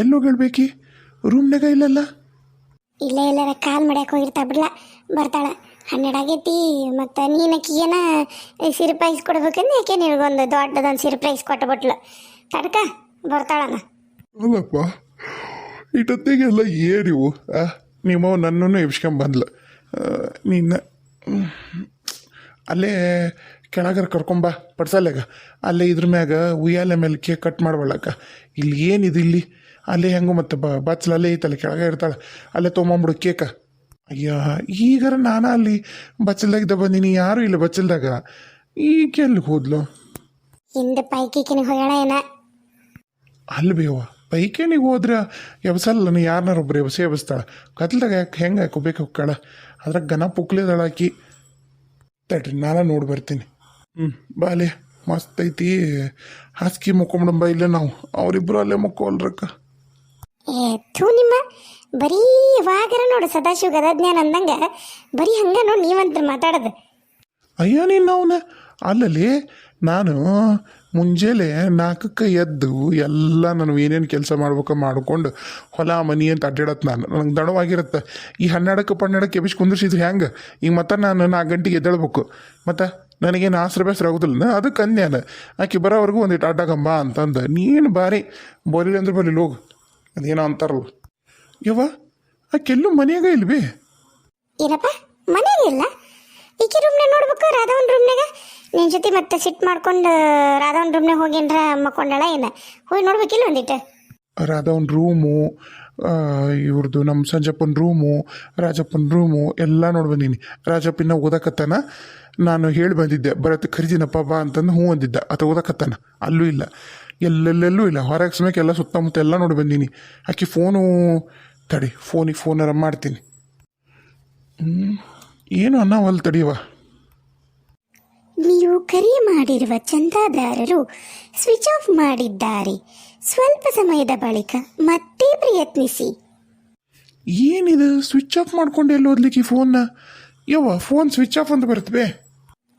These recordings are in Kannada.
ಎಲ್ಲಿ ರೂಮ್ ರೂಮ್ನಾಗ ಇಲ್ಲಲ್ಲ? ಇಲ್ಲ ಇಲ್ಲ ಕಾಲ್ ಮಾಡ್ಯಾಕ ಹೋಗಿರ್ತಾ ಬಿಡ್ಲ. ಬರ್ತಾಳ. ಹನ್ನೆರಡು ಆಗೈತಿ ಮತ್ತು ನೀನಕ್ಕಿಗೆನ ಸಿರ್ಪ್ರೈಸ್ ಸಿರಿಪ್ರೈಸ್ ಕೊಡ್ಬೇಕಂದ್ರೆ ಯಾಕೆ ನಿನಗೊಂದು ದೊಡ್ಡದೊಂದು ಸಿರ್ಪ್ರೈಸ್ ಕೊಟ್ಟುಬಿಟ್ಲು ತಡ್ಕ ಬರ್ತಾಳನ. ಅಲ್ಲಪ್ಪ ಇಟ್ಟೊತ್ತಿಗೆಲ್ಲ ಏರಿವು ಆ ನಿಮ್ಮ ನನ್ನನ್ನು ಎಬ್ಸ್ಕೊಂಬಂದ್ಲ ನಿನ್ನ. ಅಲ್ಲೇ ಕೆಳಗರ ಕರ್ಕೊಂಬ ಪಡ್ಸಲ್ಯಾಗ ಅಲ್ಲೇ ಇದ್ರ ಮ್ಯಾಗ ಉಯ್ಯಾಲೆ ಮೇಲೆ ಕೇಕ್ ಕಟ್ ಮಾಡ್ಬಳಕ್ಕ. ಇಲ್ಲಿ ಏನಿದು ಇಲ್ಲಿ ಅಲ್ಲೇ ಹೆಂಗು ಮತ್ತೆ ಬಚ್ಚಲ ಅಲ್ಲೇ ಐತಲ್ಲ ಕೆಳಗೆ ಇರ್ತಾಳೆ. ಅಲ್ಲೇ ತೊಗೊಂಬಿಡು ಕೇಕ. ಅಯ್ಯ ಈಗಾರ ನಾನು ಅಲ್ಲಿ ಬಚ್ಚಲ್ದಾಗಿದ್ದ ಬಂದೀನಿ. ಯಾರು ಇಲ್ಲ ಬಚ್ಚಲ್ದಾಗ? ಈಗ ಎಲ್ಲಿಗೆ ಹೋದ್ಲು? ಹಿಂದೆ ಪೈಕಿಕಿನ ಹೋಗೋಣ ಏನ? ಅಲ್ಲಿ ಬೇವ ಪೈಕೇನಿಗೆ ಹೋದ್ರೆ ಎಬ್ಸಲ್ಲ ಯಾರನ್ನಾರು ಒಬ್ರು ಎಬ್ಸಿ ಎಬ್ಸ್ತಾಳೆ. ಕತ್ಲದಾಗ ಯಾಕೆ ಹೆಂಗೆ ಹಾಕೋಬೇಕು ಹೋಗ್ಕಾಳ? ಅದ್ರಾಗ ಗನ ಪುಕ್ಲಿದಾಳ ಆಕಿ. ತಡ್ರಿ ನಾನು ನೋಡಿ ಬರ್ತೀನಿ. ಹ್ಞೂ ಬಾಲೆ ಮಸ್ತ್ ಐತಿ. ಹಾಸಿಗೆ ಮುಕ್ಕೊಂಬಿಡಂಬ ಇಲ್ಲೇ ನಾವು. ಅವರಿಬ್ಬರು ಅಲ್ಲೇ ಮುಕ್ಕೋಲ್ರಕ್ಕ ಏ ನಿಮ್ಮ ಬರೀ ವಾಗರ ನೋಡು ಸದಾಶಿವ ಗದಜ್ಞಾನ ಅಂದಂಗ. ಬರೀ ಹಂಗ ನೋಡಿ ನೀವಂತ ಮಾತಾಡೋದು. ಅಯ್ಯೋ, ನೀನು ಅವನ. ಅಲ್ಲಲ್ಲಿ ನಾನು ಮುಂಜಾನೆ ನಾಲ್ಕಕ್ಕೆ ಎದ್ದು ಎಲ್ಲ ನಾನು ಏನೇನು ಕೆಲಸ ಮಾಡ್ಬೇಕು ಮಾಡ್ಕೊಂಡು ಹೊಲ, ಮನಿ ಅಂತ ಅಡ್ಡಾಡತ್ತೆ ನಾನು. ನನಗೆ ದಣವಾಗಿರುತ್ತೆ ಈ ಹನ್ನೆರಡಕ್ಕೆ ಪನ್ನೆರಡಕ್ಕೆ ಎಬ್ಬಿಸಿ ಕುಂದಿರ್ಸಿದ್ರು ಹೆಂಗೆ? ಈಗ ಮತ್ತೆ ನಾನು ನಾಲ್ಕು ಗಂಟೆಗೆ ಎದ್ದೇಳ್ಬೇಕು. ಮತ್ತು ನನಗೇನು ಆಸ್ರ ಬೇಸರ ಆಗೋದಿಲ್ಲ ಅದಕ್ಕೆ ಅಂದ್ಯಾನ. ಆಕೆ ಬರೋವರೆಗೂ ಒಂದಿಟ್ಟು ಅಡ್ಡಾಗಂಬ ಅಂತಂದು. ನೀನು ಬಾರಿ ಬೋಲಿಲ್ಲ ಅಂದ್ರೆ ಬರಲಿ ಹೋಗು. ಅದೇನೋ ಅಂತಾರಲ್ಲ. ಯವ್ವ ಕೆಲ್ಲು ಮನೆಯಾಗ ಇಲ್ವೇ? ಏನಪ್ಪ ಮನೆಯಾಗ ಇಲ್ಲ. ಈಕೆ ರೂಮ್ ನೋಡ್ಬೇಕು ರಾಧವನ್ ರೂಮ್ನಾಗ ನಿನ್ನ ಜೊತೆ ಮತ್ತೆ ಸಿಟ್ ಮಾಡ್ಕೊಂಡು ರಾಧವನ್ ರೂಮ್ನಾಗ ಹೋಗಿನ್ರ ಮಕ್ಕೊಂಡಳ ಏನ? ಹೋಗಿ ನೋಡ್ಬೇಕಿಲ್ಲ ಒಂದಿಟ್ಟು? ರಾಧವನ್ ರೂಮು ಇವ್ರದ್ದು ನಮ್ಮ ಸಂಜಪ್ಪನ ರೂಮು, ರಾಜಪ್ಪನ ರೂಮು ಎಲ್ಲ ನೋಡಿ ಬಂದೀನಿ. ರಾಜಪ್ಪಿನ ಓದಕತ್ತಾನ. ನಾನು ಹೇಳಿ ಬಂದಿದ್ದೆ ಬರತ್ತೆ ಖರೀದಿನಪ್ಪ ಬಾ ಅಂತಂದು ಹ್ಞೂ ಅಂದಿದ್ದೆ. ಆತ ಓದಕತ್ತಾನ. ಅಲ್ಲೂ ಇಲ್ಲ. ಎಲ್ಲೆಲ್ಲೆಲ್ಲೂ ಇಲ್ಲ. ಹೊರಗೆ ಸಮಯಕ್ಕೆ ಎಲ್ಲ ಸುತ್ತಮುತ್ತ ಎಲ್ಲ ನೋಡಿ ಬಂದೀನಿ. ಆಕೆ ಫೋನು, ತಡಿ, ಫೋನಿಗೆ ಫೋನಾರ ಮಾಡ್ತೀನಿ. ಏನು ಅನ್ನವಲ್ಲ ತಡಿಯವ ನೀವು ಕರೆ ಮಾಡಿರುವ ಚಂದಾದಾರರು ಸ್ವಿಚ್ ಆಫ್ ಮಾಡಿದ್ದಾರೆ. ಸ್ವಲ್ಪ ಸಮಯದ ಬಳಿಕ ಮತ್ತೆ ಪ್ರಯತ್ನಿಸಿ. ಏನಿದು? ಸ್ವಿಚ್ ಆಫ್ ಮಾಡ್ಕೊಂಡೆ ಎಲ್ಲಿ ಓದ್ಲಿಕ್ಕೆ ಫೋನ್ ಫೋನ್ನ? ಯವ್ವ ಫೋನ್ ಸ್ವಿಚ್ ಆಫ್ ಅಂತ ಬರ್ತವೆ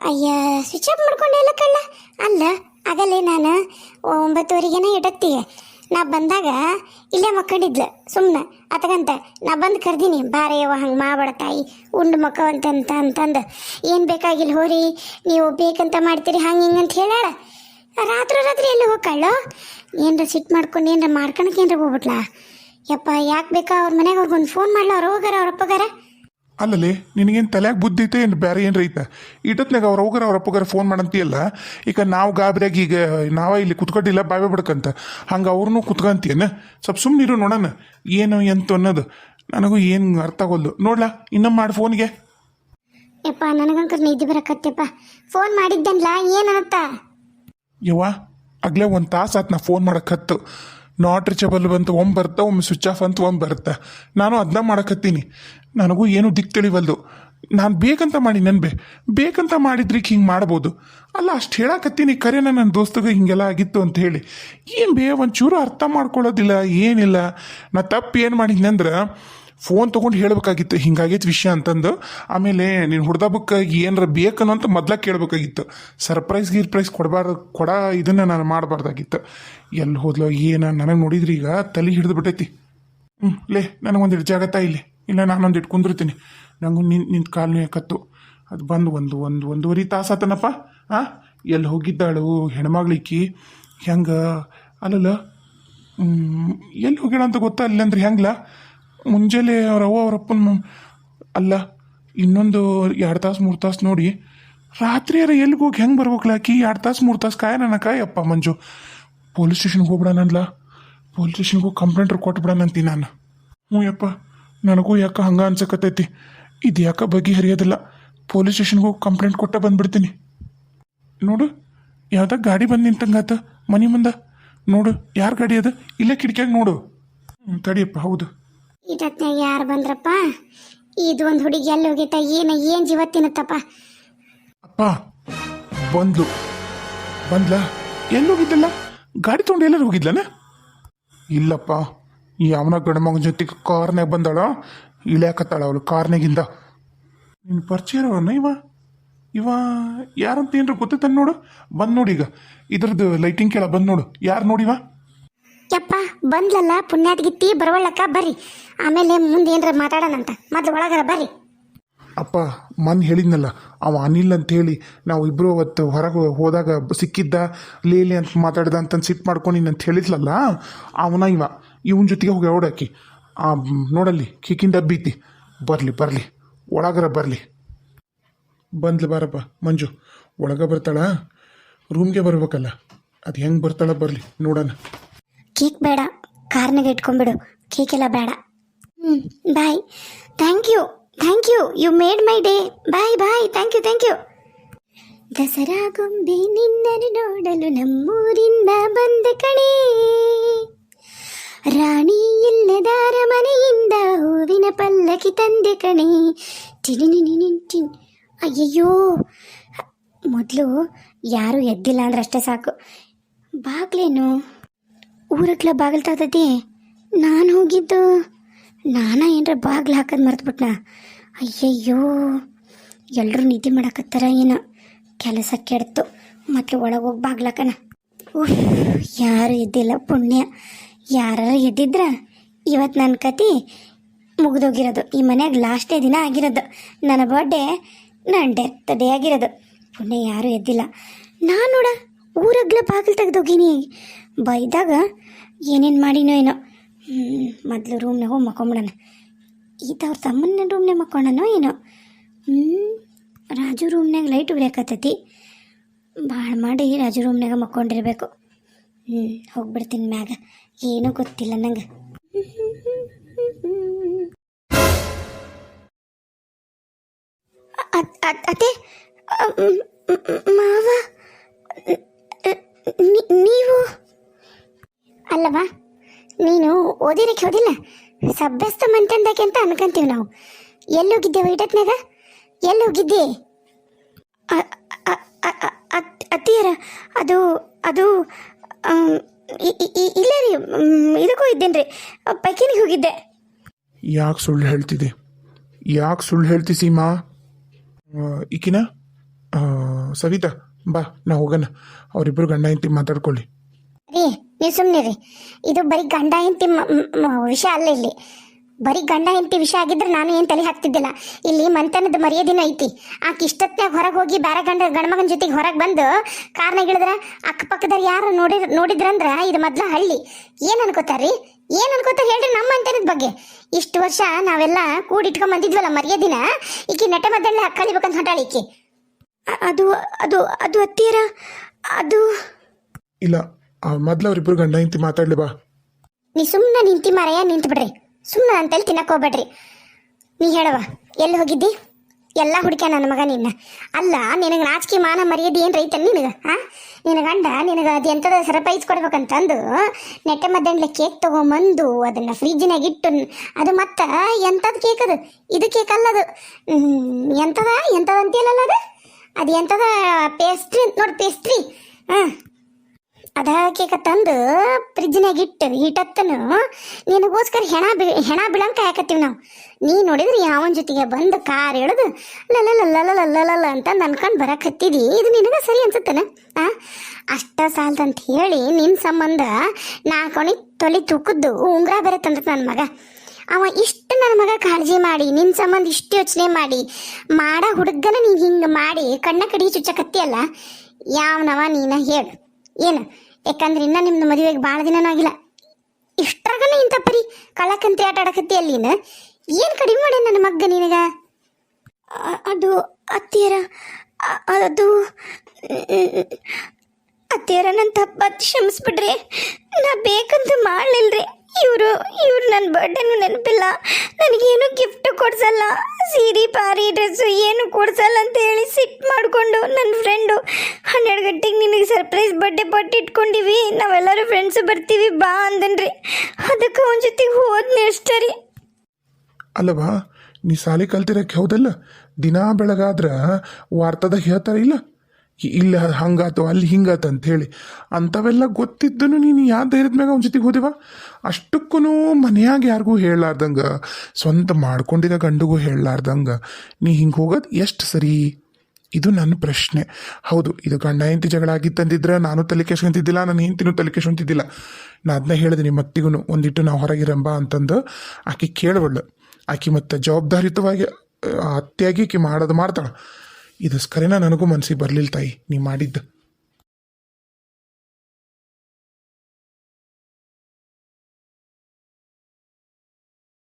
ಅಯ್ಯ ಸ್ವಿಚ್ ಆಫ್ ಮಾಡ್ಕೊಂಡೆಲ್ಲ ಕಳ್ಳ ಅಲ್ಲ ಆಗಲೇ ನಾನು ಒಂಬತ್ತುವರೆಗೇನೆ ಇಡತ್ತೀಯ ನಾ ಬಂದಾಗ ಇಲ್ಲೇ ಮಕ್ಕಂಡಿದ್ಲು ಸುಮ್ಮನೆ ಅತಗಂತ ನಾ ಬಂದು ಕರ್ದೀನಿ ಬಾರೆಯವ ಹಂಗೆ ಮಾಡಬೇಡ ತಾಯಿ, ಉಂಡು ಮಕ್ಕವಂತಂತ ಅಂತಂದು. ಏನು ಬೇಕಾಗಿಲ್ಲ ಹೋರಿ, ನೀವು ಬೇಕಂತ ಮಾಡ್ತೀರಿ, ಹಂಗೆ ಹಿಂಗೆ ಅಂತ ಹೇಳಾಳ ರಾತ್ರಿ ರಾತ್ರಿ ಎಲ್ಲಿ ಹೋಗ್ಕಳ್ಳು ಏನರ ಸಿಟ್ ಮಾಡ್ಕೊಂಡು, ಏನರ ಮಾಡ್ಕೊಳಕ್ಕೆ ಏನರ ಹೋಗ್ಬಿಟ್ಲಾ? ಯಪ್ಪ, ಯಾಕೆ ಬೇಕಾ ಅವ್ರ ಮನೆಗೆ ಅವ್ರಿಗೊಂದು ಫೋನ್ ಮಾಡ್ಲ, ಅವ್ರು ಹೋಗಾರ ಅವ್ರ ಅಪ್ಪಗಾರ? ಅಲ್ಲಲ್ಲಿ ನಿನಗೇನು ತಲೆಯಾಗ ಬುದ್ಧಿ ಐತೆ ಏನು ಬೇರೆ ಏನು ರೈತ ಇಟ್ಟತ್ನಾಗ ಅವ್ರ ಹೋಗ್ರ ಅವ್ರ ಅಪ್ಪಗಾರ ಫೋನ್ ಮಾಡಂತೀಯಲ್ಲ ಈಗ ನಾವು ಗಾಬರಿಯಾಗಿ ಈಗ ನಾವ ಇಲ್ಲಿ ಕುತ್ಕೊಂಡಿಲ್ಲ ಬಾವೆ ಬಿಡ್ಕಂತ. ಹಂಗೆ ಅವ್ರನ್ನೂ ಕುತ್ಕಂತೀಯನ? ಸ್ವಲ್ಪ ಸುಮ್ಮನಿರು ನೋಡೋಣ ಏನು ಎಂತ ಅನ್ನೋದು. ನನಗೂ ಏನು ಅರ್ಥ ಆಗೋದು ನೋಡ್ಲಾ ಇನ್ನೊಮ್ಮೆ ಮಾಡಿ ಫೋನ್ಗೆ. ಯಪ್ಪ ನನಗಂಕರ್ ನಿದ್ದೆ ಬರಕತ್ತಪ್ಪ. ಫೋನ್ ಮಾಡಿದ್ದನ್ಲ ಏನಂತ ಯವ್ವ ಆಗ್ಲೇ ಒಂದು ತಾಸು ಆತು ನಾ ಫೋನ್ ಮಾಡಕತ್ತು ನಾಟ್ ರೀಚಬಲ್ ಬಂತು ಒಮ್ಮೆ ಬರ್ತ ಒಮ್ಮೆ ಸ್ವಿಚ್ ಆಫ್ ಅಂತ ಒಮ್ಮೆ ಬರುತ್ತೆ. ನಾನು ಅದನ್ನ ಮಾಡಕತ್ತೀನಿ. ನನಗೂ ಏನು ದಿಕ್ ತಿಳಿವಲ್ದು. ನಾನು ಬೇಕಂತ ಮಾಡಿ ಬೇ ಬೇಕಂತ ಮಾಡಿದ್ರಿಗೆ ಹಿಂಗೆ ಮಾಡ್ಬೋದು. ಅಲ್ಲ, ಅಷ್ಟು ಹೇಳಕತ್ತೀನಿ. ಕರೆನ ನನ್ನ ದೋಸ್ತಗೆ ಹಿಂಗೆಲ್ಲ ಆಗಿತ್ತು ಅಂತ ಹೇಳಿ. ಏನು ಬೇ, ಒಂಚೂರು ಅರ್ಥ ಮಾಡ್ಕೊಳ್ಳೋದಿಲ್ಲ, ಏನಿಲ್ಲ. ನಾ ತಪ್ಪು ಏನು ಮಾಡಿದ್ನಿ ಅಂದ್ರೆ ಫೋನ್ ತೊಗೊಂಡು ಹೇಳಬೇಕಾಗಿತ್ತು. ಹಿಂಗಾಗಿತ್ತು ವಿಷಯ ಅಂತಂದು. ಆಮೇಲೆ ನೀನು ಹುಡ್ದಬ್ಬಕ್ಕಾಗಿ ಏನರ ಬೇಕನ್ನು ಅಂತ ಮೊದ್ಲ ಕೇಳಬೇಕಾಗಿತ್ತು. ಸರ್ಪ್ರೈಸ್ ಗಿರ್ಪ್ರೈಸ್ ಕೊಡಬಾರ್ದು, ಕೊಡ, ಇದನ್ನು ನಾನು ಮಾಡಬಾರ್ದಾಗಿತ್ತು. ಎಲ್ಲಿ ಹೋದ್ಲೋ, ಏನು, ನನಗೆ ನೋಡಿದ್ರಿ ಈಗ, ತಲೆ ಹಿಡಿದು ಬಿಟ್ಟೈತಿ ಹ್ಞೂ ಲೇ ನನಗೊಂದಿಟ್ಟು ಜಾಗತ್ತಾ ಇಲ್ಲಿ? ಇಲ್ಲ, ನಾನೊಂದು ಇಟ್ಟು ಕುಂದಿರ್ತೀನಿ ನನಗೂ ನಿಂತು ನಿಂತು ಕಾಲು ಯಾಕತ್ತು ಅದು ಬಂದು ಒಂದು ಒಂದು, ಒಂದೂವರೆ ತಾಸು ಆತನಪ್ಪ. ಆ ಎಲ್ಲಿ ಹೋಗಿದ್ದಾಳು ಹೆಣ್ಮಗ್ಳಿಕ್ಕಿ ಹೆಂಗೆ? ಅಲ್ಲಲ್ಲ ಎಲ್ಲಿ ಹೋಗ್ಯಾಳ ಅಂತ ಗೊತ್ತಾ? ಅಲ್ಲಂದ್ರೆ ಹೆಂಗ್ಲ? ಮುಂಜಾನೆ ಅವ್ರ ಅವ್ವ ಅವ್ರ ಅಪ್ಪನ ಮ- ಅಲ್ಲ, ಇನ್ನೊಂದು ಎರಡು ತಾಸು, ಮೂರು ತಾಸು ನೋಡಿ ರಾತ್ರಿ ಅರ ಎಲ್ಲಿಗೆ ಹೋಗಿ ಹೆಂಗೆ ಬರ್ಬೇಕಲ್ಲ ಆಕಿ? ಎರಡು ತಾಸು, ಮೂರು ತಾಸು ಕಾಯ ನನ್ನ ಕಾಯಪ್ಪ ಮಂಜು. ಪೊಲೀಸ್ ಸ್ಟೇಷನ್ಗೆ ಹೋಗ್ಬಿಡೋಣಲ್ಲ ಪೊಲೀಸ್ ಸ್ಟೇಷನ್ಗೆ ಹೋಗಿ ಕಂಪ್ಲೇಂಟ್ ಕೊಟ್ಬಿಡನಂತೀನಿ ನಾನು. ಹ್ಞೂ ಯಪ್ಪ, ನನಗೂ ಯಾಕೆ ಹಂಗ ಅನ್ಸಕತ್ತೈತಿ? ಇದು ಯಾಕೆ ಬಗೆಹರಿಯೋದಿಲ್ಲ ಪೊಲೀಸ್ ಸ್ಟೇಷನ್ಗೆ ಹೋಗಿ ಕಂಪ್ಲೇಂಟ್ ಕೊಟ್ಟ ಬಂದ್ಬಿಡ್ತೀನಿ. ನೋಡು ಯಾವ್ದಾಗ ಗಾಡಿ ಬಂದು ನಿಂತಂಗಾತ, ಮನೆ ಮುಂದೆ. ನೋಡು, ಯಾರು ಗಾಡಿ ಅದು? ಇಲ್ಲೇ ಕಿಟಕಿಯಾಗ ನೋಡು. ತಡಿಯಪ್ಪ ಹೌದು. ಇಟತ್ನಾಗ ಯಾರು ಬಂದ್ರಪ್ಪ? ಇದು ಒಂದು ಹುಡುಗಿ ಎಲ್ಲಿ ಹೋಗಿತ್ತ ಏನು ಏನು ಜೀವ ತಿನ್ನತ್ತಪ್ಪ? ಅಪ್ಪ, ಬಂದ್ಲು. ಬಂದ್ಲ? ಎಲ್ಲಿ ಹೋಗಿದ್ದಲ್ಲ? ಗಾಡಿ ತೊಗೊಂಡು ಎಲ್ಲರೂ ಹೋಗಿದ್ಲನ? ಇಲ್ಲಪ್ಪ ಯಾವನ ಗಂಡಮಗನ ಜೊತೆಗೆ ಕಾರ್ನಾಗ ಬಂದಾಳ. ಇಳ್ಯಾಕತ್ತಾಳ ಅವಳು ಕಾರ್ನಾಗಿಂದ. ನಿನ್ ಪರಿಚಯ ಇರೋನ ಇವ? ಇವ ಯಾರಂತ ಏನ್ರ ಗೊತ್ತೈತನ್ ನೋಡು? ಬಂದ್ ನೋಡಿ ಈಗ. ಇದ್ರದ್ದು ಲೈಟಿಂಗ್ ಕೇಳ ಬಂದ್ ನೋಡು. ಯಾರು ನೋಡಿವ ಯಪ್ಪ, ಬಂದ್ಲಲ್ಲ ಪುಣ್ಯಾತ್ಗಿತ್ತಿ ಬರವಳ್ಳಕ್ಕ ಬರ್ರಿ. ಆಮೇಲೆ ಮುಂದೆ ಏನ್ರ ಮಾತಾಡೋಣಂತ ಮೊದ್ಲು ಒಳಗರ ಬರ್ರಿ. ಅಪ್ಪ, ಮನ್ ಹೇಳಿದ್ನಲ್ಲ, ಅವ ಅನಿಲ್ ಅಂತ ಹೇಳಿ ನಾವು ಇಬ್ರು ಅವತ್ತು ಹೊರಗೆ ಹೋದಾಗ ಸಿಕ್ಕಿದ್ದ, ಲೇಲಿ ಅಂತ ಮಾತಾಡ್ದ ಅಂತ ಸಿಟ್ ಮಾಡ್ಕೊಂಡಿನ ಅಂತ ಹೇಳಿದ್ಲಲ್ಲ, ಅವನ ಇವ, ಇವನ್ ಜೊತೆಗೆ ಹೋಗಿ ಓಡಾಕಿ, ಆ, ನೋಡಲ್ಲಿ, ಕಿಕ್ಕಿಂದ ಬೀತಿ. ಬರಲಿ ಬರಲಿ, ಒಳಗರ ಬರಲಿ. ಬಂದ್ಲು ಬಾರಪ್ಪ, ಮಂಜು, ಒಳಗ ಬರ್ತಾಳ? ರೂಮ್ಗೆ ಬರ್ಬೇಕಲ್ಲ, ಅದು ಹೆಂಗೆ ಬರ್ತಾಳ ಬರಲಿ, ನೋಡೋಣ. ಕೇಕ್ ಬೇಡ ಕಾರ್ನಾಗ ಇಟ್ಕೊಂಡ್ಬಿಡು ಕೇಕ್ ಎಲ್ಲ ಬೇಡ ಹ್ಞೂ bye thank you thank you you made my day bye bye thank you thank you Dasara ಗೊಂಬೆ ನಿನ್ನನ್ನು ನೋಡಲು ನಮ್ಮೂರಿಂದ ಬಂದ ಕಣೇ ರಾಣಿ ಇಲ್ಲದ ಮನೆಯಿಂದ ಹೂವಿನ ಪಲ್ಲಕ್ಕಿ ತಂದೆ ಕಣೆ ಟಿನಿನಿನಿನಿನ್ ಅಯ್ಯಯ್ಯೋ ಮೊದಲು ಯಾರೂ ಎದ್ದಿಲ್ಲ ಅಂದ್ರೆ ಅಷ್ಟೇ ಸಾಕು ಬಾಗ್ಲೇನು ಊರಕ್ಲ ಬಾಗಿಲು ತೆಗ್ದೈತಿ ನಾನು ಹೋಗಿದ್ದು, ನಾನ ಏನರ ಬಾಗಿಲು ಹಾಕೋದು ಮರೆತ್ಬಿಟ್ನ? ಅಯ್ಯಯ್ಯೋ ಎಲ್ಲರೂ ನಿದ್ದೆ ಮಾಡಕತ್ತಾರ ಏನೋ? ಕೆಲಸ ಕೆಡ್ತು, ಮತ್ತೆ ಒಳಗೆ ಹೋಗಿ ಬಾಗ್ಲಾಕನ ಉಫ್ ಯಾರು ಎದ್ದಿಲ್ಲ ಪುಣ್ಯ. ಯಾರು ಎದ್ದಿದ್ರ? ಇವತ್ತು ನನ್ನ ಕತಿ ಮುಗಿದೋಗಿರೋದು. ಈ ಮನೆಯಾಗ ಲಾಸ್ಟೇ ದಿನ ಆಗಿರೋದು. ನನ್ನ ಬರ್ಡೇ ನನ್ನ ಡೆತ್ ಡೇ ಆಗಿರೋದು. ಪುಣ್ಯ ಯಾರೂ ಎದ್ದಿಲ್ಲ. ನಾನು ನೋಡ ಊರಗ್ಲ ಬಾಗಿಲು ತೆಗ್ದೋಗಿನಿ. ಬೈದಾಗ ಏನೇನು ಮಾಡಿನೋ ಏನೋ. ಮೊದಲು ರೂಮ್ನಾಗ ಹೋಗಿ ಮಕ್ಕೊಂಬಿಡೋಣ. ಈತ ಅವ್ರ ತಮ್ಮನ ರೂಮ್ನಾಗ ಮಕ್ಕೊಂಡನೋ ಏನೋ. ಹ್ಞೂ ರಾಜು ರೂಮ್ನಾಗ ಲೈಟ್ ಉರಿಯಾಕತ್ತೈತಿ. ಭಾಳ ಮಾಡಿ ರಾಜು ರೂಮ್ನಾಗ ಮಕ್ಕೊಂಡಿರ್ಬೇಕು. ಹ್ಞೂ ಹೋಗ್ಬಿಡ್ತೀನಿ ಮ್ಯಾಗ. ಏನೂ ಗೊತ್ತಿಲ್ಲ ನಂಗೆ. ಅತ್- ಅತ್- ಅತ್ತೆ ಮಾವ. ನೀವು? ಅಲ್ಲವಾ ನೀನು ಓದಿರಕ್ಕೆ ಹೋದಿಲ್ಲ? ಸಭ್ಯಸ್ಥ ಮಂತಂದಕ್ಕೆ ಅಂತ ಅನ್ಕೊಂತೀವಿ ನಾವು. ಎಲ್ಲಿ ಹೋಗಿದ್ದೇವೆ ಇಡತ್ನಾಗ ಎಲ್ಲಿ ಹೋಗಿದ್ದೆ ಅ- ಅ- ಅ- ಅ- ಅತ್ತಿಯರ, ಅದು ಅದು ಇಲ್ಲ ರೀ ಇದಕ್ಕೂ ಇದ್ದೇನೆ ಪೈಕಿನಿಗೆ ಹೋಗಿದ್ದೆ. ಯಾಕೆ ಸುಳ್ಳು ಹೇಳ್ತಿದ್ದೆ ಯಾಕೆ ಸುಳ್ಳು ಹೇಳ್ತಿ ಸೀಮಾ? ಈಕಿನ? ಸವಿತಾ? ಬಾ, ನಾ ಹೋಗೋಣ. ಅವರಿಬ್ಬರು ಗಂಡ ಹೆಂಡತಿ ಮಾತಾಡ್ಕೊಳ್ಳಿ. ರೀ, ನೀವು ಸುಮ್ಮನೆ ರೀ ಇದು ಬರೀ ಗಂಡ ಹೆಂಡತಿ ವಿಷಯ ಅಲ್ಲ ಇಲ್ಲಿ. ಬರೀ ಗಂಡ ಹೆಂಡತಿ ವಿಷಯ ಆಗಿದ್ರೆ ನಾನು ಏನು ತಲೆ ಹಾಕ್ತಿದ್ದಿಲ್ಲ. ಇಲ್ಲಿ ಮಂತನದ ಮರ್ಯಾದಿನ ಐತಿ. ಆಕೆ ಇಷ್ಟತ್ನಾಗ ಹೊರಗೆ ಹೋಗಿ ಬೇರೆ ಗಂಡ ಗಂಡಮಗನ ಜೊತೆಗೆ ಹೊರಗೆ ಬಂದು ಕಾರ್ನಾಗ ಇಳಿದ್ರೆ ಅಕ್ಕಪಕ್ಕದವ್ರು ಯಾರು ನೋಡಿ ನೋಡಿದ್ರಂದ್ರೆ ಇದು ಮೊದ್ಲ ಹಳ್ಳಿ. ಏನು ಅನ್ಕೋತಾರ್ರಿ ಏನು ಅನ್ಕೋತಾರೆ ಹೇಳ್ರಿ ನಮ್ಮ ಮಂತನದ ಬಗ್ಗೆ. ಇಷ್ಟು ವರ್ಷ ನಾವೆಲ್ಲ ಕೂಡಿಟ್ಕೊಂಡು ಬಂದಿದ್ವಲ್ಲ ಮರ್ಯಾದಿನ, ಈಕೆ ನಟ ಮದ್ದಳ್ಳಿ ಕಳಿಬೇಕಂತ ಹೊಂಟಾಳ ಅದು ಅದು ಅದು ಅತ್ತೀರ ಅದು ಇಲ್ಲ ಮೊದಲು ಅವರಿಬ್ಬರು ಗಂಡ ಹೆಂಡತಿ ಮಾತಾಡ್ಲಿ ಬಾ. ನೀ ಸುಮ್ಮನೆ ನಿಂತಿ ಮಾರಯ್ಯ ನಿಂತು ಬಿಡ್ರಿ. ಸುಮ್ಮನೆ ಅಂತೇಳಿ ತಿನ್ನಕ್ ಹೋಗ್ಬೇಡ್ರಿ. ನೀ ಹೇಳವ ಎಲ್ಲಿ ಹೋಗಿದ್ದಿ? ಎಲ್ಲ ಹುಡುಕ್ಯ ನನ್ನ ಮಗ ನಿನ್ನ. ಅಲ್ಲ ನಿನಗೆ ನಾಚಿಕೆ ಮಾನ ಮರ್ಯಾದೆ ಏನು ರೈತ ನಿನಗೆ ಹಾಂ ನಿನ್ನ ಗಂಡ ನಿನಗೆ ಅದು ಎಂಥದ ಸರ್ಪ್ರೈಸ್ ಕೊಡ್ಬೇಕಂತಂದು ನೆಟ್ಟೆ ಮದ್ದಂಡ್ಲೆ ಕೇಕ್ ತಗೊಂಬಂದು ಅದನ್ನ ಫ್ರಿಜ್ನಾಗ ಇಟ್ಟು ಅದು ಮತ್ತೆ ಎಂಥದ್ದು ಕೇಕ್ ಅದು? ಇದು ಕೇಕ್ ಅಲ್ಲ ಅದು ಹ್ಮ್, ಎಂಥದ ಅಂತ ಅಂತೀಯಲ್ಲ ಅದು? ಅದು ಎಂತದ ಪೇಸ್ಟ್ರಿ ಅಂತ ನೋಡಿ ಪೇಸ್ಟ್ರಿ ಹಾಂ. ಅದ ಕೇಕ ತಂದು ಫ್ರಿಜ್ನಾಗ ಇಟ್ಟು ಹಿಟ್ಟತ್ತನು ನಿನಗೋಸ್ಕರ ಹೆಣ ಬಿ, ಹೆಣ ಬಿಳಂಕ ಹಾಕತ್ತೀವಿ ನಾವು. ನೀ ನೋಡಿದ್ರೆ ಯಾವನ ಜೊತೆಗೆ ಬಂದು ಕಾರ್ ಇಳಿದು ಲಲ್ಲ ಅಂತ ಅನ್ಕೊಂಡು ಬರಕತ್ತಿದಿ ಇದು ನಿನಗೆ ಸರಿ ಅನ್ಸುತ್ತೇನೆ? ಹಾಂ ಅಷ್ಟ ಸಾಲದಂತ ಹೇಳಿ ನಿನ್ನ ಸಂಬಂಧ ನಾಲ್ಕಣಿ ತೊಲಿ ತೂಕದ್ದು ಉಂಗ್ರ ಬೇರೆ ತಂದ್ರೆ ನನ್ನ ಮಗ. ಅವ ಇಷ್ಟು ನನ್ನ ಮಗ ಕಾಳಜಿ ಮಾಡಿ ನಿನ್ನ ಸಂಬಂಧ ಇಷ್ಟು ಯೋಚನೆ ಮಾಡಿ, ಮಾಡ ಹುಡುಗನ ನೀನು ಹಿಂಗೆ ಮಾಡಿ, ಕಣ್ಣ ಕಡಿ ಚುಚ್ಚಕತ್ತಿಯಲ್ಲ, ಯಾವನವ ನೀನ ಹೇಳು. ಏನು? ಯಾಕಂದ್ರೆ ಇನ್ನ ನಿಮ್ದು ಮದುವೆಗೆ ಭಾಳ ದಿನನೂ ಆಗಿಲ್ಲ. ಇಷ್ಟ್ರಾಗನ ಇಂಥ ಪರಿ ಕಳಕಂತಿ ಆಟ ಆಡಕತ್ತಿ ಅಲ್ಲಿನ ಏನು ಕಡಿಮೆ ಮಾಡಿ ನನ್ನ ಮಗ್ಗ ನಿನಗ? ಅದು ಅತ್ತಿಯರ ಅದು, ಅತ್ತಿಯರ ನನ್ನ ತಪ್ಪ ಕ್ಷಮಿಸ್ಬಿಡ್ರಿ. ನಾ ಬೇಕಂತ ಮಾಡಲಿಲ್ರಿ. ಇವರು, ಇವ್ರು ನನ್ನ ಬರ್ಡೇನು ನೆನಪಿಲ್ಲ. ನನಗೇನು ಗಿಫ್ಟ್ ಕೊಡ್ಸಲ್ಲ. ಸೀರೆ, ಪಾರಿ ಡ್ರೆಸ್ಸು ಏನು ಕೊಡ್ಸಲ್ಲ ಅಂತ ಹೇಳಿ ಸಿಟ್ ಮಾಡಿಕೊಂಡು ನನ್ನ ಫ್ರೆಂಡು ಹನ್ನೆರಡು ಗಂಟೆಗೆ ನಿನಗೆ ಸರ್ಪ್ರೈಸ್ ಬರ್ಡೇ ಪಾರ್ಟಿ ಇಟ್ಕೊಂಡಿವಿ. ನಾವೆಲ್ಲರೂ ಫ್ರೆಂಡ್ಸು ಬರ್ತೀವಿ, ಬಾ ಅಂದನ್ರಿ. ಅದಕ್ಕೆ ಅವನ ಜೊತೆಗೆ ಹೋದ್ನಿ ಅಷ್ಟೇ ರೀ ಅಲ್ಲವಾ, ನೀ ಸಾಲಿ ಕಲ್ತಿರಕ್ಕೆ ಹೌದಲ್ಲ? ದಿನಾ ಬೆಳಗಾದ್ರೆ ವಾರ್ತದಾಗ ಹೇಳ್ತಾರ ಇಲ್ಲ? ಇಲ್ಲ, ಹಂಗಾತು, ಅಲ್ಲಿ ಹಿಂಗಾತು ಅಂತ ಹೇಳಿ. ಅಂಥವೆಲ್ಲ ಗೊತ್ತಿದ್ದನು ನೀನು ಯಾವ ಧೈರ್ಯದ ಮ್ಯಾಗ ಅವನ ಜೊತೆಗೆ ಹೋದೆವ? ಅಷ್ಟಕ್ಕೂ ಮನೆಯಾಗ ಯಾರಿಗೂ ಹೇಳಲಾರ್ದಂಗ, ಸ್ವಂತ ಮಾಡ್ಕೊಂಡಿದ್ದ ಗಂಡಿಗೂ ಹೇಳಲಾರ್ದಂಗ, ನೀ ಹಿಂಗೆ ಹೋಗೋದು ಎಷ್ಟು ಸರಿ? ಇದು ನನ್ನ ಪ್ರಶ್ನೆ. ಹೌದು, ಇದು ಗಂಡ ಹೆಂಡತಿ ಜಗಳ ಆಗಿತ್ತಂದಿದ್ರೆ ನಾನು ತಲೆ ಕೆಸ್ಕೊಂತಿದ್ದಿಲ್ಲ ನನ್ನ ಹೆಂಡತಿನೂ ತಲೆ ಕೆಸ್ಕೊಂತಿದ್ದಿಲ್ಲ ನಾ ಅದನ್ನ ಹೇಳಿದೆ ನಿಮ್ಮ ಅತ್ತಿಗೂ ಒಂದಿಟ್ಟು ನಾವು ಹೊರಗಿರಂಬ ಅಂತಂದು ಆಕೆ ಕೇಳಬಳ್ಳು ಆಕೆ ಮತ್ತೆ ಜವಾಬ್ದಾರಿಯುತವಾಗಿ ಅತ್ತೆಯಾಗಿ ಆಕೆ ಮಾಡೋದು ಮಾಡ್ತಾಳೆ. ಇದಸ್ಕರೇನ ನನಗೂ ಮನಸ್ಸಿಗೆ ಬರಲಿಲ್ಲ ತಾಯಿ ನೀ ಮಾಡಿದ್ದು.